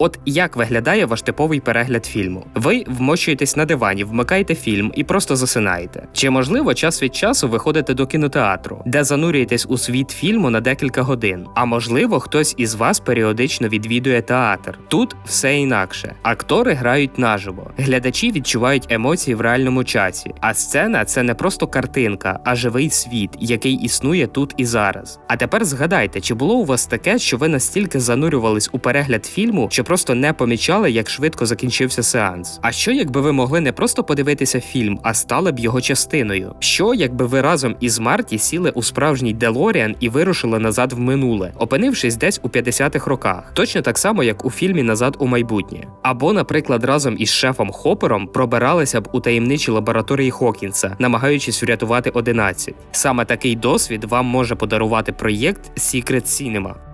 От як виглядає ваш типовий перегляд фільму? Ви вмощуєтесь на дивані, вмикаєте фільм і просто засинаєте. Чи можливо час від часу виходите до кінотеатру, де занурюєтесь у світ фільму на декілька годин? А можливо, хтось із вас періодично відвідує театр. Тут все інакше. Актори грають наживо, глядачі відчувають емоції в реальному часі. А сцена це не просто картинка, а живий світ, який існує тут і зараз. А тепер згадайте, чи було у вас таке, що ви настільки занурювались у перегляд фільму, що просто не помічали, як швидко закінчився сеанс. А що, якби ви могли не просто подивитися фільм, а стали б його частиною? Що, якби ви разом із Марті сіли у справжній Делоріан і вирушили назад в минуле, опинившись десь у 50-х роках, точно так само, як у фільмі Назад у майбутнє. Або, наприклад, разом із шефом Хоппером пробиралися б у таємничі лабораторії Хокінса, намагаючись врятувати 11. Саме такий досвід вам може подарувати проєкт Secret Cinema.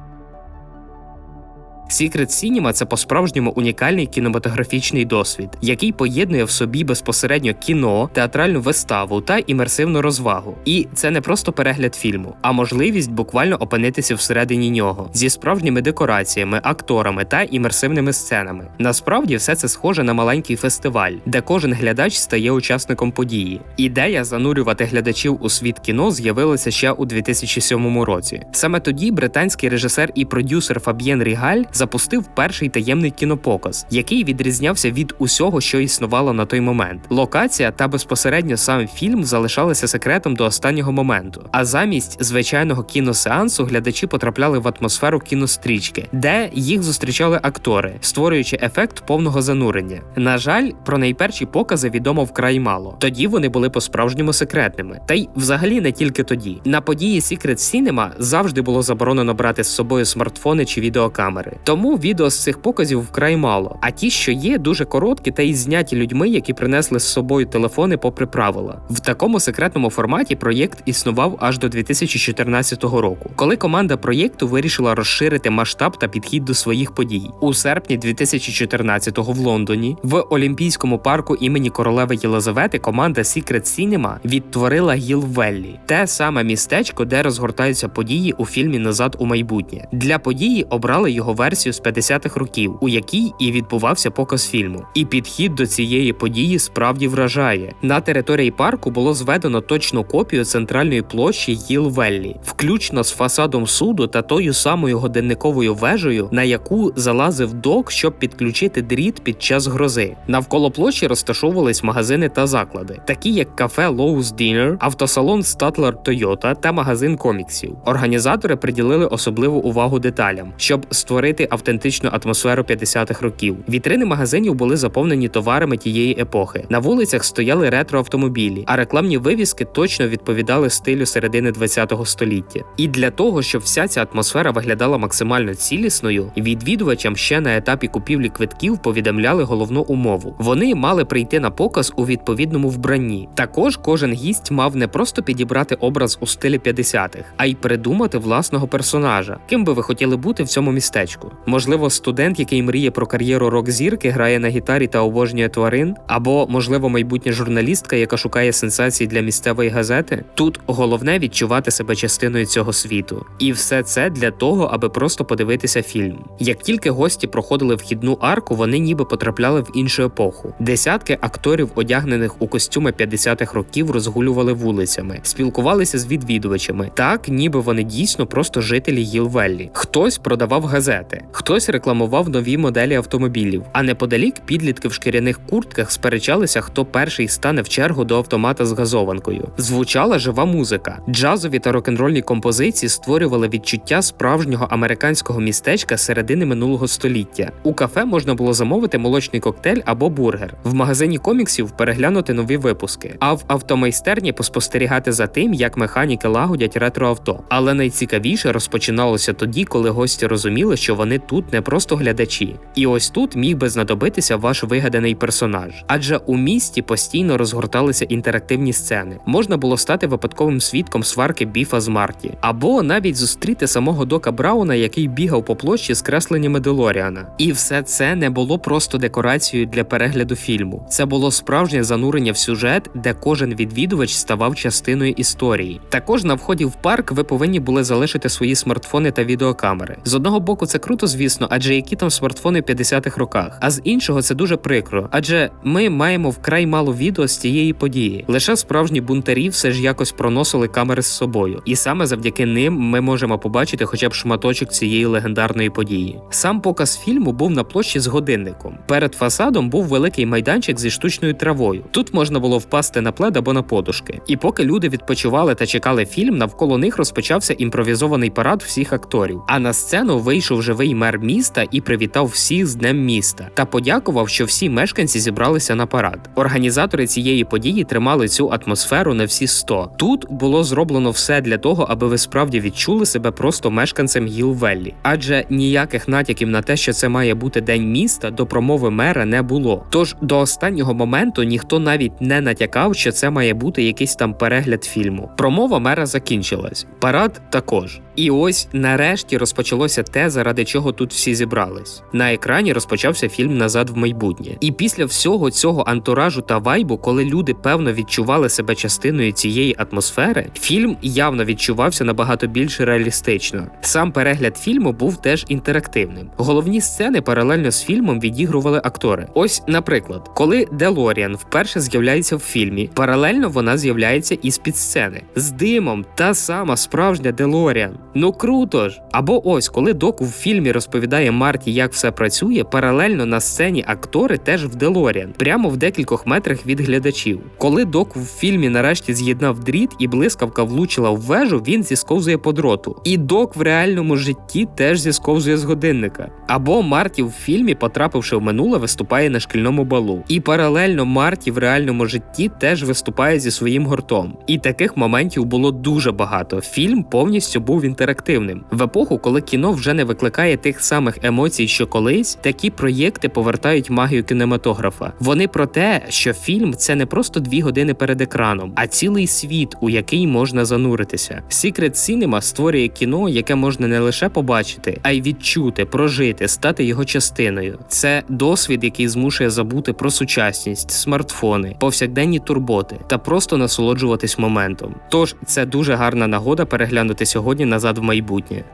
Secret Cinema – це по-справжньому унікальний кінематографічний досвід, який поєднує в собі безпосередньо кіно, театральну виставу та імерсивну розвагу. І це не просто перегляд фільму, а можливість буквально опинитися всередині нього зі справжніми декораціями, акторами та імерсивними сценами. Насправді все це схоже на маленький фестиваль, де кожен глядач стає учасником події. Ідея занурювати глядачів у світ кіно з'явилася ще у 2007 році. Саме тоді британський режисер і продюсер Фаб'єн Рігаль запустив перший таємний кінопоказ, який відрізнявся від усього, що існувало на той момент. Локація та безпосередньо сам фільм залишалися секретом до останнього моменту. А замість звичайного кіносеансу глядачі потрапляли в атмосферу кінострічки, де їх зустрічали актори, створюючи ефект повного занурення. На жаль, про найперші покази відомо вкрай мало. Тоді вони були по-справжньому секретними. Та й взагалі не тільки тоді. На події Secret Cinema завжди було заборонено брати з собою смартфони чи відеокамери. Тому відео з цих показів вкрай мало. А ті, що є, дуже короткі та й зняті людьми, які принесли з собою телефони попри правила. В такому секретному форматі проєкт існував аж до 2014 року, коли команда проєкту вирішила розширити масштаб та підхід до своїх подій. У серпні 2014-го в Лондоні в Олімпійському парку імені королеви Єлизавети команда Secret Cinema відтворила Гіл-Веллі, те саме містечко, де розгортаються події у фільмі Назад у майбутнє. Для події обрали його версію з 50-х років, у якій і відбувався показ фільму. І підхід до цієї події справді вражає. На території парку було зведено точну копію центральної площі Гіл-Веллі, включно з фасадом суду та тою самою годинниковою вежею, на яку залазив док, щоб підключити дріт під час грози. Навколо площі розташовувались магазини та заклади, такі як кафе Lowe's Dinner, автосалон Statler Toyota та магазин коміксів. Організатори приділили особливу увагу деталям, щоб створити автентичну атмосферу 50-х років. Вітрини магазинів були заповнені товарами тієї епохи. На вулицях стояли ретро-автомобілі, а рекламні вивіски точно відповідали стилю середини 20-го століття. І для того, щоб вся ця атмосфера виглядала максимально цілісною, відвідувачам ще на етапі купівлі квитків повідомляли головну умову. Вони мали прийти на показ у відповідному вбранні. Також кожен гість мав не просто підібрати образ у стилі 50-х, а й придумати власного персонажа, ким би ви хотіли бути в цьому містечку. Можливо, студент, який мріє про кар'єру рок-зірки, грає на гітарі та обожнює тварин, або, можливо, майбутня журналістка, яка шукає сенсації для місцевої газети. Тут головне відчувати себе частиною цього світу. І все це для того, аби просто подивитися фільм. Як тільки гості проходили вхідну арку, вони ніби потрапляли в іншу епоху. Десятки акторів, одягнених у костюми 50-х років, розгулювали вулицями, спілкувалися з відвідувачами, так ніби вони дійсно просто жителі Гілвеллі. Хтось продавав газети, хтось рекламував нові моделі автомобілів. А неподалік підлітки в шкіряних куртках сперечалися, хто перший стане в чергу до автомата з газованкою. Звучала жива музика. Джазові та рок-н-рольні композиції створювали відчуття справжнього американського містечка середини минулого століття. У кафе можна було замовити молочний коктейль або бургер, в магазині коміксів переглянути нові випуски, а в автомайстерні поспостерігати за тим, як механіки лагодять ретроавто. Але найцікавіше розпочиналося тоді, коли гості розуміли, що вони тут не просто глядачі. І ось тут міг би знадобитися ваш вигаданий персонаж. Адже у місті постійно розгорталися інтерактивні сцени. Можна було стати випадковим свідком сварки Біфа з Марті, або навіть зустріти самого Дока Брауна, який бігав по площі з кресленнями Делоріана. І все це не було просто декорацією для перегляду фільму. Це було справжнє занурення в сюжет, де кожен відвідувач ставав частиною історії. Також на вході в парк ви повинні були залишити свої смартфони та відеокамери. З одного боку, це круто круто, звісно, адже які там смартфони в 50-х роках. А з іншого це дуже прикро, адже ми маємо вкрай мало відео з цієї події. Лише справжні бунтарі все ж якось проносили камери з собою, і саме завдяки ним ми можемо побачити хоча б шматочок цієї легендарної події. Сам показ фільму був на площі з годинником. Перед фасадом був великий майданчик зі штучною травою. Тут можна було впасти на плед або на подушки. І поки люди відпочивали та чекали фільм, навколо них розпочався імпровізований парад всіх акторів. А на сцену вийшов живий мер міста і привітав всіх з днем міста та подякував, що всі мешканці зібралися на парад. Організатори цієї події тримали цю атмосферу на всі 100. Тут було зроблено все для того, аби ви справді відчули себе просто мешканцем Гілвеллі. Адже ніяких натяків на те, що це має бути день міста, до промови мера не було. Тож до останнього моменту ніхто навіть не натякав, що це має бути якийсь там перегляд фільму. Промова мера закінчилась, парад також. І ось нарешті розпочалося те, заради чого тут всі зібрались. На екрані розпочався фільм Назад в майбутнє. І після всього цього антуражу та вайбу, коли люди певно відчували себе частиною цієї атмосфери, фільм явно відчувався набагато більш реалістично. Сам перегляд фільму був теж інтерактивним. Головні сцени паралельно з фільмом відігрували актори. Ось, наприклад, коли Делоріан вперше з'являється в фільмі, паралельно вона з'являється із під сцени з димом, та сама справжня Делоріан. Ну круто ж! Або ось, коли док у фільмі розповідає Марті, як все працює, паралельно на сцені актори теж в Делоріан, прямо в декількох метрах від глядачів. Коли док в фільмі нарешті з'єднав дріт і блискавка влучила в вежу, він зісковзує по дроту. І док в реальному житті теж зісковзує з годинника. Або Марті в фільмі, потрапивши в минуле, виступає на шкільному балу. І паралельно Марті в реальному житті теж виступає зі своїм гуртом. І таких моментів було дуже багато. Фільм повністю був інтерактивним. В епоху, коли кіно вже не викликає тих самих емоцій, що колись, такі проєкти повертають магію кінематографа. Вони про те, що фільм це не просто дві години перед екраном, а цілий світ, у який можна зануритися. Secret Cinema створює кіно, яке можна не лише побачити, а й відчути, прожити, стати його частиною. Це досвід, який змушує забути про сучасність, смартфони, повсякденні турботи та просто насолоджуватись моментом. Тож це дуже гарна нагода переглянути сьогодні назад в майбутнє.